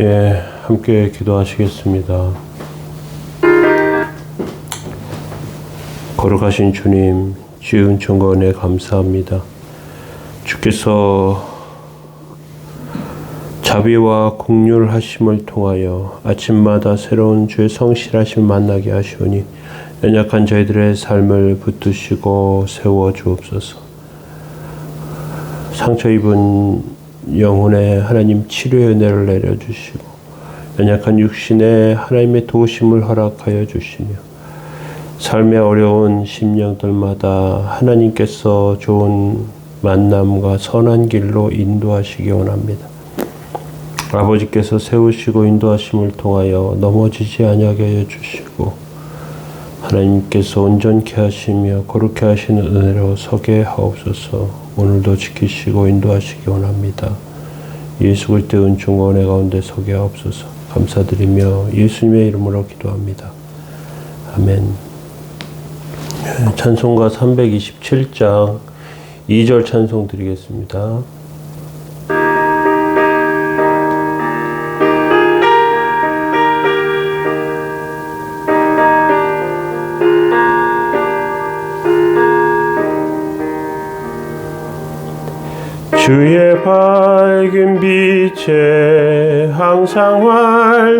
예, 함께 기도하시겠습니다. 거룩하신 주님, 지은 정권에 감사합니다. 주께서 자비와 공률하심을 통하여 아침마다 새로운 주의 성실하심 만나게 하시오니 연약한 저희들의 삶을 붙드시고 세워 주옵소서. 상처 입은 영혼에 하나님 치료의 은혜를 내려주시고 연약한 육신에 하나님의 도우심을 허락하여 주시며 삶의 어려운 심령들마다 하나님께서 좋은 만남과 선한 길로 인도하시기 원합니다. 아버지께서 세우시고 인도하심을 통하여 넘어지지 아니하게 주시고 하나님께서 온전케 하시며 거룩케 하시는 은혜로 서게 하옵소서. 오늘도 지키시고 인도하시기 원합니다. 예수 그리스도의 은총과 은혜 가운데 서게 하옵소서. 감사드리며 예수님의 이름으로 기도합니다. 아멘. 찬송가 327장 2절 찬송 드리겠습니다. 주의 밝은 빛에 항상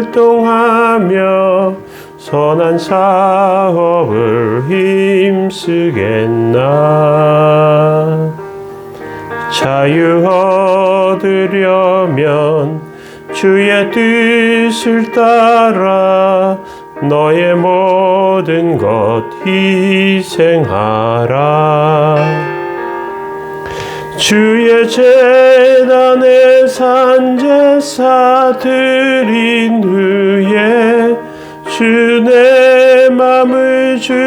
활동하며 선한 사업을 힘쓰겠나? 자유 얻으려면 주의 뜻을 따라 너의 모든 것 희생하라 주의 재단에 산제사 드린 후에 주내 맘을 주장하니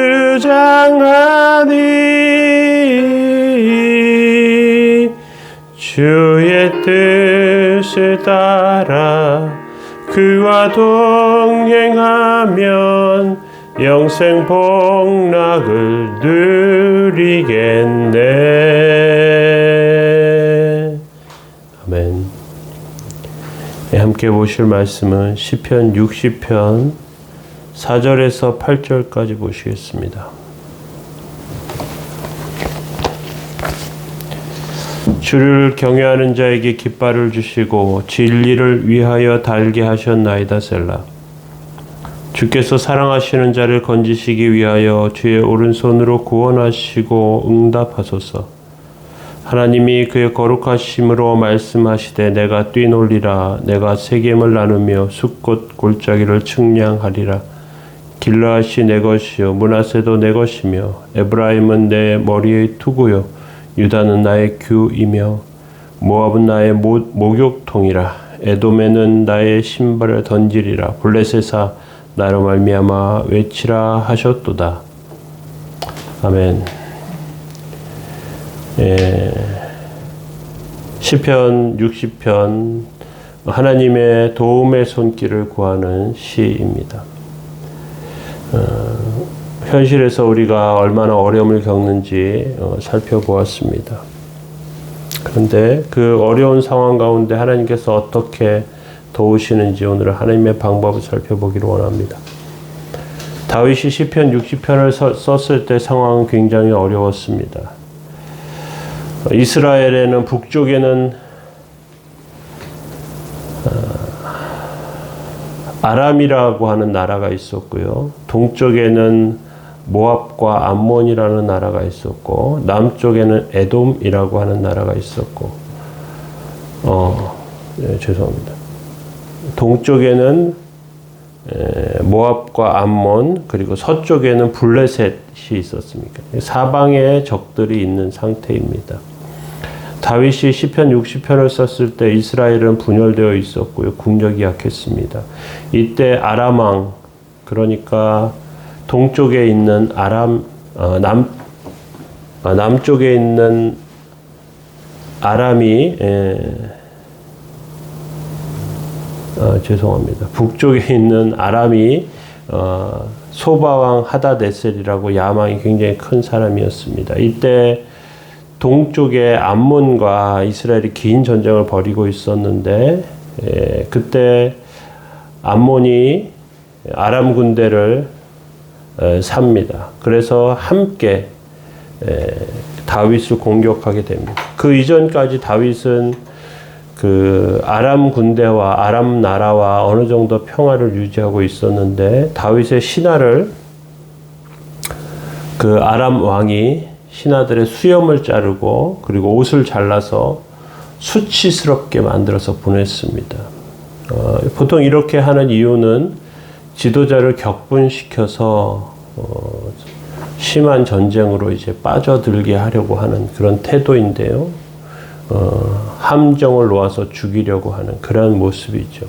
주의 뜻을 따라 그와 동행하면 영생 복락을 누리겠네. 아멘. 네, 함께 보실 말씀은 시편 60편 4절에서 8절까지 보시겠습니다. 주를 경외하는 자에게 깃발을 주시고 진리를 위하여 달게 하셨나이다 셀라. 주께서 사랑하시는 자를 건지시기 위하여 주의 오른손으로 구원하시고 응답하소서. 하나님이 그의 거룩하심으로 말씀하시되 내가 뛰놀리라 내가 세겜을 나누며 숲꽃 골짜기를 측량하리라. 길라앗이 내 것이요 문하세도 내 것이며 에브라임은 내 머리의 투구요 유다는 나의 규이며 모압은 나의 모, 목욕통이라. 에돔에는 나의 신발을 던지리라. 블레셋아 나로 말미암아 외치라 하셨도다. 아멘 예, 시편 60편 하나님의 도움의 손길을 구하는 시입니다. 어, 현실에서 우리가 얼마나 어려움을 겪는지 어, 살펴보았습니다. 그런데 그 어려운 상황 가운데 하나님께서 어떻게 도우시는지 오늘 하나님의 방법을 살펴보기를 원합니다. 다윗이 시편 60편을 썼을 때 상황은 굉장히 어려웠습니다. 이스라엘에는 북쪽에는 아람이라고 하는 나라가 있었고요. 동쪽에는 모압과 암몬이라는 나라가 있었고 남쪽에는 에돔이라고 하는 나라가 있었고 어 네, 죄송합니다. 동쪽에는 에, 모압과 암몬 그리고 서쪽에는 블레셋이 있었습니까? 사방에 적들이 있는 상태입니다. 다윗이 시편 60편을 썼을 때 이스라엘은 분열되어 있었고요. 국력이 약했습니다. 이때 아람왕 그러니까 동쪽에 있는 아람 어, 남 어, 남쪽에 있는 아람이 에, 어, 죄송합니다. 북쪽에 있는 아람이 어, 소바왕 하다데셀이라고 야망이 굉장히 큰 사람이었습니다. 이때 동쪽에 암몬과 이스라엘이 긴 전쟁을 벌이고 있었는데 에, 그때 암몬이 아람 군대를 에, 삽니다. 그래서 함께 에, 다윗을 공격하게 됩니다. 그 이전까지 다윗은 그 아람 군대와 아람 나라와 어느 정도 평화를 유지하고 있었는데 다윗의 신하를 그 아람 왕이 신하들의 수염을 자르고 그리고 옷을 잘라서 수치스럽게 만들어서 보냈습니다. 어, 보통 이렇게 하는 이유는 지도자를 격분시켜서 어, 심한 전쟁으로 이제 빠져들게 하려고 하는 그런 태도인데요. 어, 함정을 놓아서 죽이려고 하는 그런 모습이죠.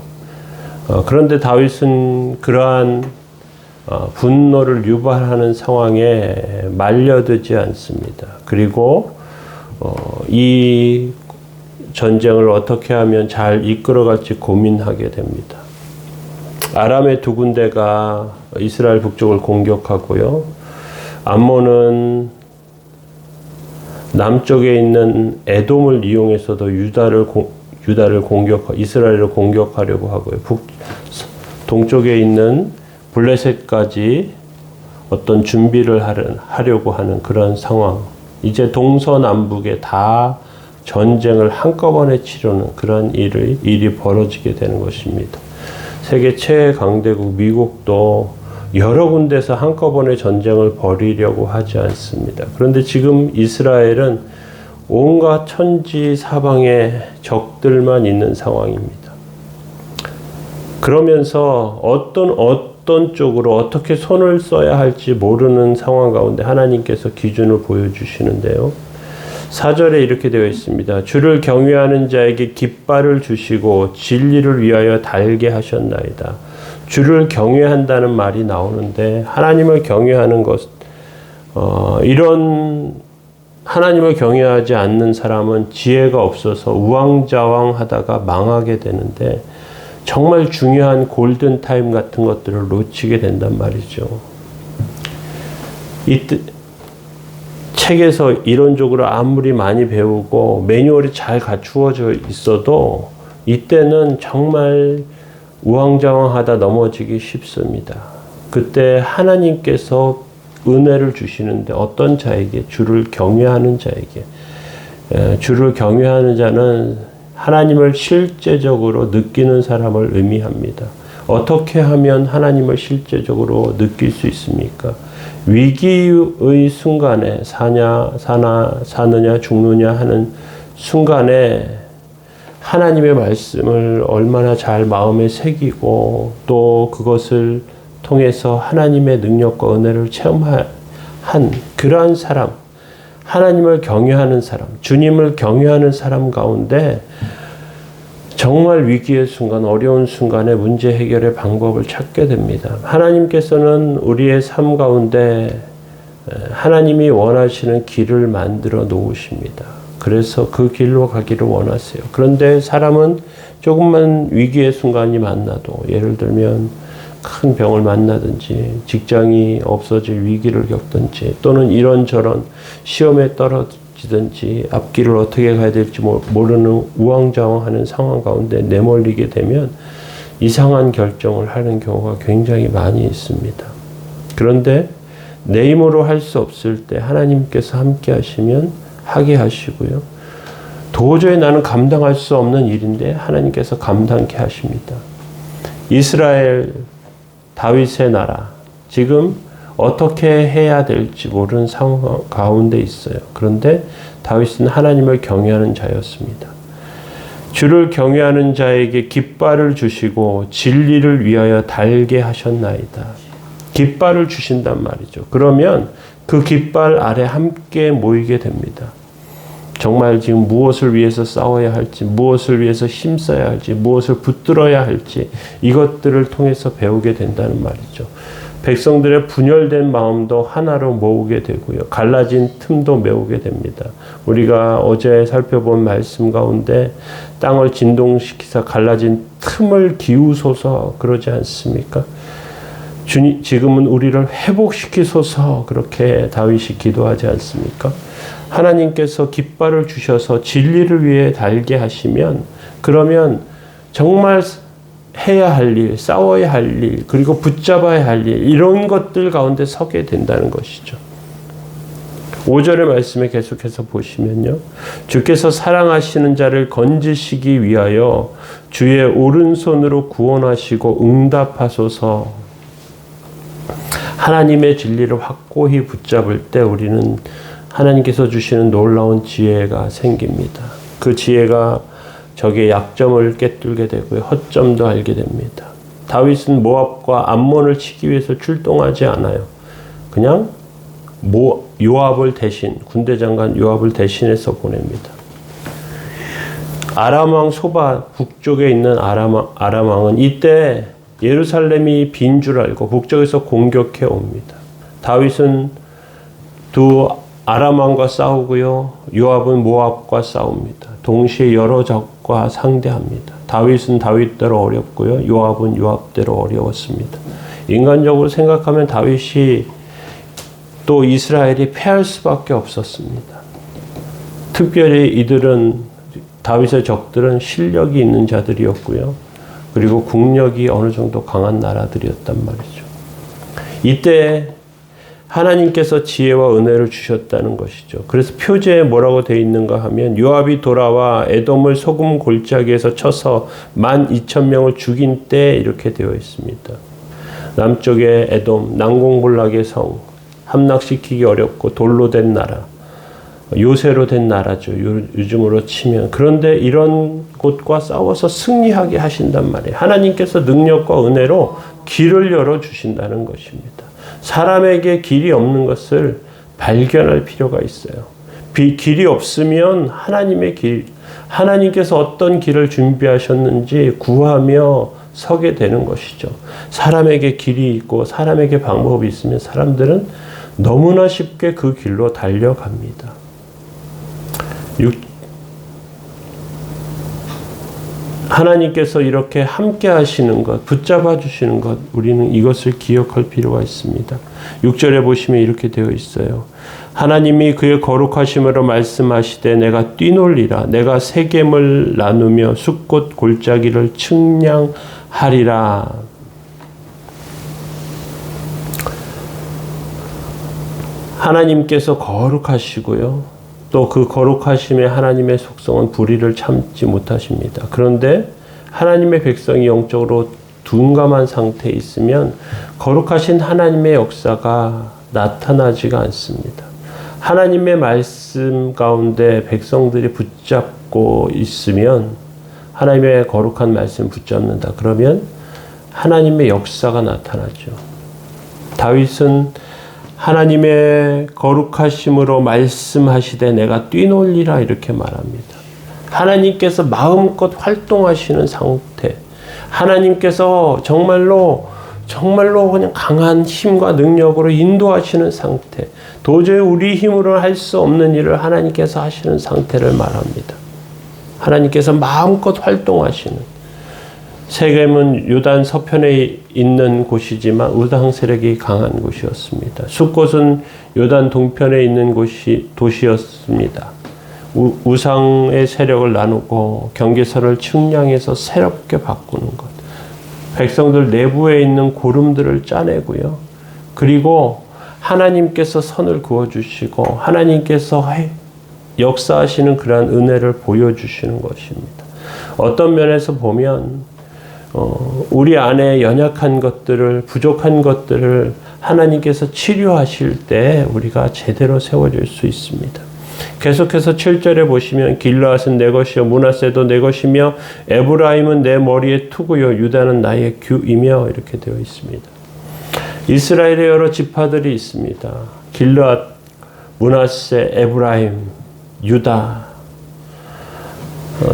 어, 그런데 다윗은 그러한 어, 분노를 유발하는 상황에 말려들지 않습니다. 그리고 어, 이 전쟁을 어떻게 하면 잘 이끌어갈지 고민하게 됩니다. 아람의 두 군대가 이스라엘 북쪽을 공격하고요. 암몬은 남쪽에 있는 에돔을 이용해서도 유다를 공, 유다를 공격 이스라엘을 공격하려고 하고요. 북 동쪽에 있는 블레셋까지 어떤 준비를 하려고 하는 그런 상황. 이제 동서남북에 다 전쟁을 한꺼번에 치르는 그런 일이, 일이 벌어지게 되는 것입니다. 세계 최강대국 미국도 여러 군데서 한꺼번에 전쟁을 벌이려고 하지 않습니다. 그런데 지금 이스라엘은 온갖 천지 사방에 적들만 있는 상황입니다. 그러면서 어떤 어떤 쪽으로 어떻게 손을 써야 할지 모르는 상황 가운데 하나님께서 기준을 보여주시는데요. 4절에 이렇게 되어 있습니다. 주를 경외하는 자에게 깃발을 주시고 진리를 위하여 달게 하셨나이다. 주를 경외한다는 말이 나오는데 하나님을 경외하는 것 어, 이런 하나님을 경외하지 않는 사람은 지혜가 없어서 우왕좌왕하다가 망하게 되는데 정말 중요한 골든 타임 같은 것들을 놓치게 된단 말이죠. 이때 책에서 이론적으로 아무리 많이 배우고 매뉴얼이 잘 갖추어져 있어도 이때는 정말 우왕좌왕하다 넘어지기 쉽습니다. 그때 하나님께서 은혜를 주시는데 어떤 자에게 주를 경외하는 자에게 주를 경외하는 자는 하나님을 실제적으로 느끼는 사람을 의미합니다. 어떻게 하면 하나님을 실제적으로 느낄 수 있습니까? 위기의 순간에 사냐, 사나, 사느냐, 죽느냐 하는 순간에 하나님의 말씀을 얼마나 잘 마음에 새기고 또 그것을 통해서 하나님의 능력과 은혜를 체험한 그러한 사람, 하나님을 경외하는 사람, 주님을 경외하는 사람 가운데 정말 위기의 순간, 어려운 순간에 문제 해결의 방법을 찾게 됩니다. 하나님께서는 우리의 삶 가운데 하나님이 원하시는 길을 만들어 놓으십니다. 그래서 그 길로 가기를 원하세요. 그런데 사람은 조금만 위기의 순간이 만나도 예를 들면 큰 병을 만나든지 직장이 없어질 위기를 겪든지 또는 이런저런 시험에 떨어져 지든지 앞길을 어떻게 가야 될지 모르는 우왕좌왕하는 상황 가운데 내몰리게 되면 이상한 결정을 하는 경우가 굉장히 많이 있습니다. 그런데 내 힘으로 할 수 없을 때 하나님께서 함께 하시면 하게 하시고요. 도저히 나는 감당할 수 없는 일인데 하나님께서 감당케 하십니다. 이스라엘 다윗의 나라 지금 어떻게 해야 될지 모르는 상황 가운데 있어요. 그런데 다윗은 하나님을 경외하는 자였습니다. 주를 경외하는 자에게 깃발을 주시고 진리를 위하여 달게 하셨나이다. 깃발을 주신단 말이죠. 그러면 그 깃발 아래 함께 모이게 됩니다. 정말 지금 무엇을 위해서 싸워야 할지, 무엇을 위해서 힘써야 할지, 무엇을 붙들어야 할지 이것들을 통해서 배우게 된다는 말이죠. 백성들의 분열된 마음도 하나로 모으게 되고요. 갈라진 틈도 메우게 됩니다. 우리가 어제 살펴본 말씀 가운데 땅을 진동시키사 갈라진 틈을 기우소서 그러지 않습니까? 주님, 지금은 우리를 회복시키소서 그렇게 다윗이 기도하지 않습니까? 하나님께서 깃발을 주셔서 진리를 위해 달게 하시면 그러면 정말 해야 할 일, 싸워야 할 일, 그리고 붙잡아야 할 일, 이런 것들 가운데 서게 된다는 것이죠. 5절의 말씀에 계속해서 보시면요. 주께서 사랑하시는 자를 건지시기 위하여 주의 오른손으로 구원하시고 응답하소서 하나님의 진리를 확고히 붙잡을 때 우리는 하나님께서 주시는 놀라운 지혜가 생깁니다. 그 지혜가 적의 약점을 깨뚫게 되고요. 허점도 알게 됩니다. 다윗은 모압과 암몬을 치기 위해서 출동하지 않아요. 그냥 모 요압을 대신 군대 장관 요압을 대신해서 보냅니다. 아람 왕 소바 북쪽에 있는 아람 아람 왕은 이때 예루살렘이 빈 줄 알고 북쪽에서 공격해 옵니다. 다윗은 두 아람 왕과 싸우고요. 요압은 모압과 싸웁니다. 동시에 여러 적과 상대합니다. 다윗은 다윗대로 어렵고요. 요압은 요압대로 어려웠습니다. 인간적으로 생각하면 다윗이 또 이스라엘이 패할 수밖에 없었습니다. 특별히 이들은 다윗의 적들은 실력이 있는 자들이었고요. 그리고 국력이 어느 정도 강한 나라들이었단 말이죠. 이때 하나님께서 지혜와 은혜를 주셨다는 것이죠. 그래서 표제에 뭐라고 되어 있는가 하면 요압이 돌아와 에돔을 소금 골짜기에서 쳐서 만 이천 명을 죽인 때 이렇게 되어 있습니다. 남쪽에 에돔 난공불락의 성 함락시키기 어렵고 돌로 된 나라 요새로 된 나라죠. 요즘으로 치면 그런데 이런 곳과 싸워서 승리하게 하신단 말이에요. 하나님께서 능력과 은혜로 길을 열어 주신다는 것입니다. 사람에게 길이 없는 것을 발견할 필요가 있어요. 길이 없으면 하나님의 길, 하나님께서 어떤 길을 준비하셨는지 구하며 서게 되는 것이죠. 사람에게 길이 있고 사람에게 방법이 있으면 사람들은 너무나 쉽게 그 길로 달려갑니다. 하나님께서 이렇게 함께 하시는 것, 붙잡아 주시는 것, 우리는 이것을 기억할 필요가 있습니다. 6절에 보시면 이렇게 되어 있어요. 하나님이 그의 거룩하심으로 말씀하시되 내가 뛰놀리라 내가 세겜을 나누며 숲꽃 골짜기를 측량하리라 하나님께서 거룩하시고요. 또 그 거룩하심의 하나님의 속성은 불의를 참지 못하십니다. 그런데 하나님의 백성이 영적으로 둔감한 상태에 있으면 거룩하신 하나님의 역사가 나타나지가 않습니다. 하나님의 말씀 가운데 백성들이 붙잡고 있으면 하나님의 거룩한 말씀 붙잡는다. 그러면 하나님의 역사가 나타나죠. 다윗은 하나님의 거룩하심으로 말씀하시되 내가 뛰놀리라 이렇게 말합니다. 하나님께서 마음껏 활동하시는 상태. 하나님께서 정말로 정말로 그냥 강한 힘과 능력으로 인도하시는 상태. 도저히 우리 힘으로 할 수 없는 일을 하나님께서 하시는 상태를 말합니다. 하나님께서 마음껏 활동하시는 세겜은 요단 서편에 있는 곳이지만 우당 세력이 강한 곳이었습니다. 숲곳은 요단 동편에 있는 곳이 도시였습니다. 우, 우상의 세력을 나누고 경계선을 측량해서 새롭게 바꾸는 것. 백성들 내부에 있는 고름들을 짜내고요. 그리고 하나님께서 선을 그어주시고 하나님께서 역사하시는 그러한 은혜를 보여주시는 것입니다. 어떤 면에서 보면 어, 우리 안에 연약한 것들을 부족한 것들을 하나님께서 치료하실 때 우리가 제대로 세워질 수 있습니다. 계속해서 7절에 보시면 길라앗은 내 것이요 문하세도 내 것이며 에브라임은 내 머리의 투구요 유다는 나의 규이며 이렇게 되어 있습니다. 이스라엘의 여러 지파들이 있습니다. 길라앗, 문하세, 에브라임, 유다 어,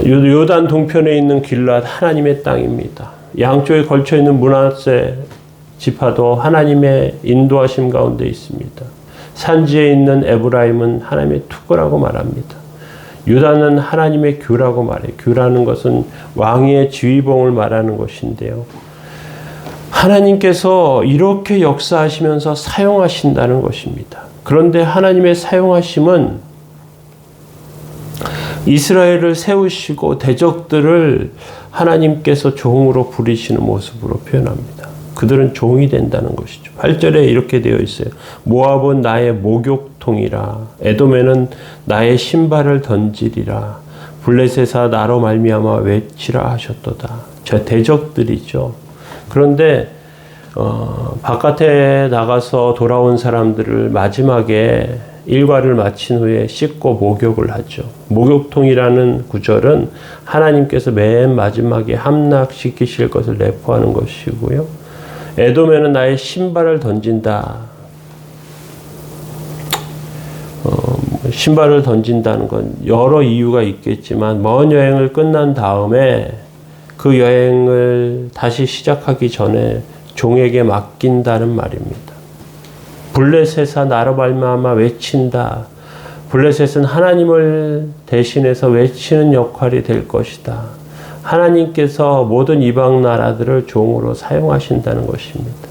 요단 동편에 있는 길랏 하나님의 땅입니다. 양쪽에 걸쳐 있는 문하세 지파도 하나님의 인도하심 가운데 있습니다. 산지에 있는 에브라임은 하나님의 투거라고 말합니다. 유다는 하나님의 규라고 말해. 규라는 것은 왕의 지휘봉을 말하는 것인데요. 하나님께서 이렇게 역사하시면서 사용하신다는 것입니다. 그런데 하나님의 사용하심은 이스라엘을 세우시고 대적들을 하나님께서 종으로 부리시는 모습으로 표현합니다. 그들은 종이 된다는 것이죠. 8절에 이렇게 되어 있어요. 모압은 나의 목욕통이라 에돔에는 나의 신발을 던지리라 블레셋아 나로 말미암아 외치라 하셨도다. 저 대적들이죠. 그런데 어, 바깥에 나가서 돌아온 사람들을 마지막에 일과를 마친 후에 씻고 목욕을 하죠. 목욕통이라는 구절은 하나님께서 맨 마지막에 함락시키실 것을 내포하는 것이고요. 에돔에는 나의 신발을 던진다. 어, 신발을 던진다는 건 여러 이유가 있겠지만 먼 여행을 끝난 다음에 그 여행을 다시 시작하기 전에 종에게 맡긴다는 말입니다. 블레셋아 나로 말미암아 외친다. 블레셋은 하나님을 대신해서 외치는 역할이 될 것이다. 하나님께서 모든 이방 나라들을 종으로 사용하신다는 것입니다.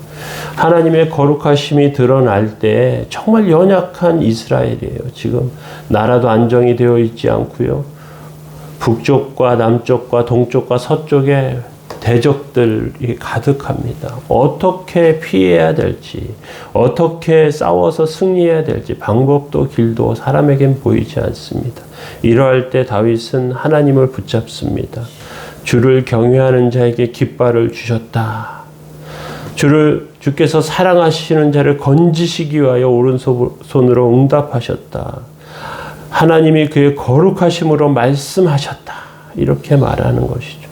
하나님의 거룩하심이 드러날 때 정말 연약한 이스라엘이에요. 지금 나라도 안정이 되어 있지 않고요. 북쪽과 남쪽과 동쪽과 서쪽에 대적들이 가득합니다. 어떻게 피해야 될지, 어떻게 싸워서 승리해야 될지 방법도 길도 사람에겐 보이지 않습니다. 이러할 때 다윗은 하나님을 붙잡습니다. 주를 경외하는 자에게 깃발을 주셨다. 주를 주께서 사랑하시는 자를 건지시기 위하여 오른손으로 응답하셨다. 하나님이 그의 거룩하심으로 말씀하셨다. 이렇게 말하는 것이죠.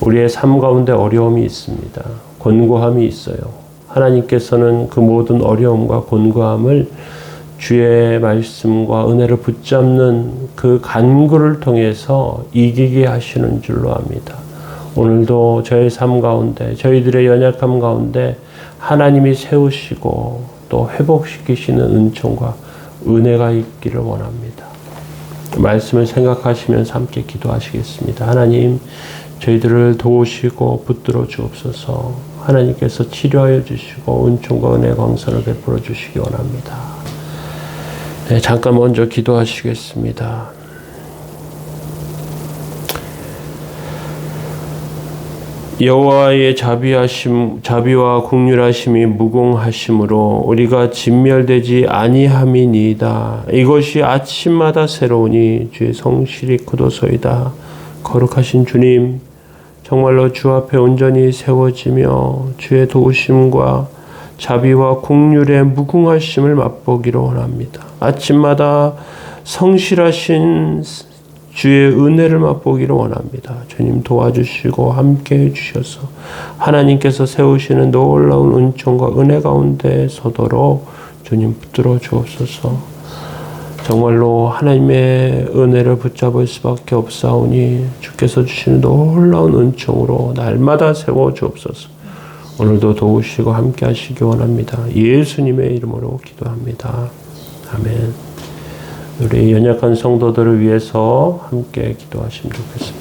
우리의 삶 가운데 어려움이 있습니다. 곤고함이 있어요. 하나님께서는 그 모든 어려움과 곤고함을 주의 말씀과 은혜를 붙잡는 그 간구를 통해서 이기게 하시는 줄로 압니다. 오늘도 저의 삶 가운데, 저희들의 연약함 가운데 하나님이 세우시고 또 회복시키시는 은총과 은혜가 있기를 원합니다. 말씀을 생각하시면서 함께 기도하시겠습니다. 하나님, 저희들을 도우시고 붙들어 주옵소서. 하나님께서 치료하여 주시고 은총과 은혜 광선을 베풀어 주시기 원합니다. 네, 잠깐 먼저 기도하시겠습니다. 여호와의 자비하심 자비와 국률하심이 무공하심으로 우리가 진멸되지 아니함이니이다. 이것이 아침마다 새로우니 주의 성실이 크도소이다. 거룩하신 주님, 정말로 주 앞에 온전히 세워지며 주의 도우심과 자비와 국률의 무궁하심을 맛보기로 원합니다. 아침마다 성실하신 주의 은혜를 맛보기를 원합니다. 주님 도와주시고 함께 해주셔서 하나님께서 세우시는 놀라운 은총과 은혜 가운데 서도록 주님 붙들어 주옵소서. 정말로 하나님의 은혜를 붙잡을 수밖에 없사오니 주께서 주시는 놀라운 은총으로 날마다 세워 주옵소서. 오늘도 도우시고 함께 하시기 원합니다. 예수님의 이름으로 기도합니다. 아멘. 우리 연약한 성도들을 위해서 함께 기도하시면 좋겠습니다.